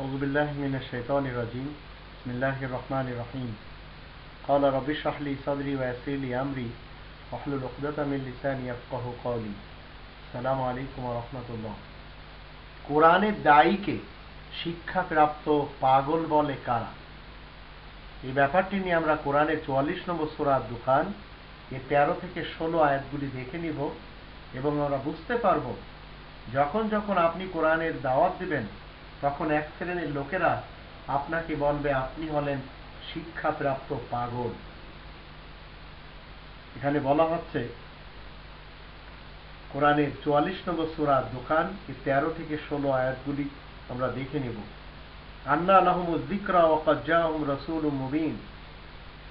أعوذ بالله من الشيطان الرجيم بسم الله الرحمن الرحيم قال رب اشرح لي صدري ويسر لي أمري واحلل عقدة من لساني يفقه قولي السلام عليكم ورحمة الله কোরআনের দায়ীকে শিক্ষাপ্রাপ্ত পাগল বলে কারা এই ব্যাপারটি নিয়ে আমরা কোরআনের চুয়াল্লিশ নম্বর সোরার দোকান এ তেরো থেকে ষোলো আয়াতগুলি দেখে নিব এবং আমরা বুঝতে পারব যখন যখন আপনি কোরআনের দাওয়াত দিবেন তখন এক শ্রেণির লোকেরা আপনাকে বলবে, আপনি হলেন শিক্ষাপ্রাপ্ত পাগল। এখানে বলা হচ্ছে, কোরআনের চুয়াল্লিশ নম্বর সুরার দোকান এই তেরো থেকে ষোলো আয়াতগুলি আমরা দেখে নেব। আন্না আলহম জিক্রা ও কজ্জাহম রসুল মুবিন।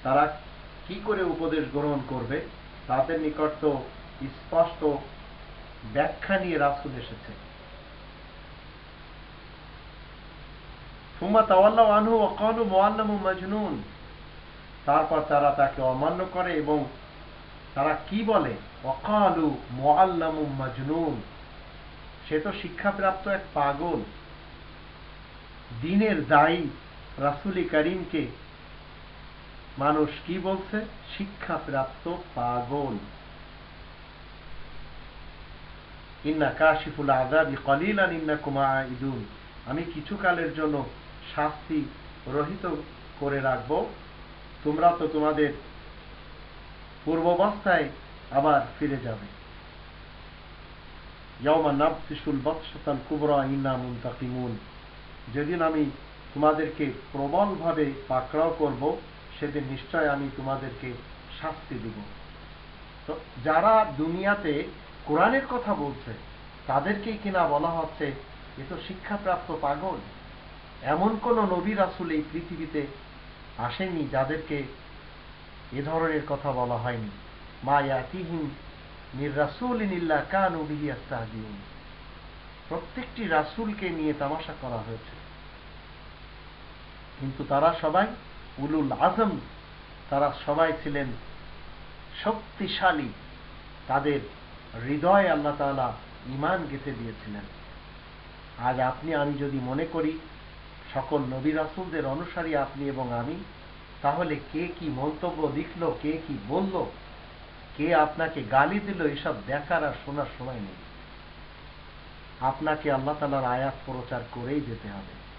তারা কি করে উপদেশ গ্রহণ করবে? তাদের নিকট তো স্পষ্ট ব্যাখ্যা নিয়ে রাসুল এসেছে সুম্মা তাওয়াল্লাহ আনহু অকানু মোয়াল্লামু মজনুন তারপর তারা তাকে অমান্য করে এবং তারা কি বলে? অকালু মোয়াল্লামু মজনুন সে তো শিক্ষাপ্রাপ্ত এক পাগল। দিনের দায়ী রাসুলি করিমকে মানুষ কি বলছে? শিক্ষাপ্রাপ্ত পাগল। ইন্না কাশিফুল আজাবি কলিলান ইন্না কুমা ইদুন আমি কিছু কালের জন্য শাস্তি রহিত করে রাখব। তোমরা তো তোমাদের পূর্বাবস্থায় আবার ফিরে যাবে। ইয়াউমা নাবতিসুল বৎসতাল কুবরা ইন্না মুনতাকিমুন। যেদিন আমি তোমাদেরকে প্রবলভাবে পাকড়াও করব, সেদিন নিশ্চয় আমি তোমাদেরকে শাস্তি দিব। তো যারা দুনিয়াতে কোরআনের কথা বলছে, তাদেরকেই কিনা বলা হচ্ছে, এ তো শিক্ষাপ্রাপ্ত পাগল। এমন কোন নবী রাসুল এই পৃথিবীতে আসেনি যাদেরকে এ ধরনের কথা বলা হয়নি। মা ইয়াতিহিম নির কান বিহি আস্তাহদিউন প্রত্যেকটি রাসুলকে নিয়ে তামাশা করা হয়েছে। কিন্তু তারা সবাই উলুল আজম, তারা সবাই ছিলেন শক্তিশালী। তাদের হৃদয় আল্লাহ তালা ইমান গেঁথে দিয়েছিলেন। আজ আপনি, আমি যদি মনে করি সকল নবী রাসুলদের অনুসারী আপনি এবং আমি। তাহলে কে কি মন্তব্য লিখলো, কে কি বলল? কে আপনাকে গালি দিল, এসব দেখার আর শোনার সময় নেই। আপনাকে আল্লাহ তালার আয়াত প্রচার করেই যেতে হবে।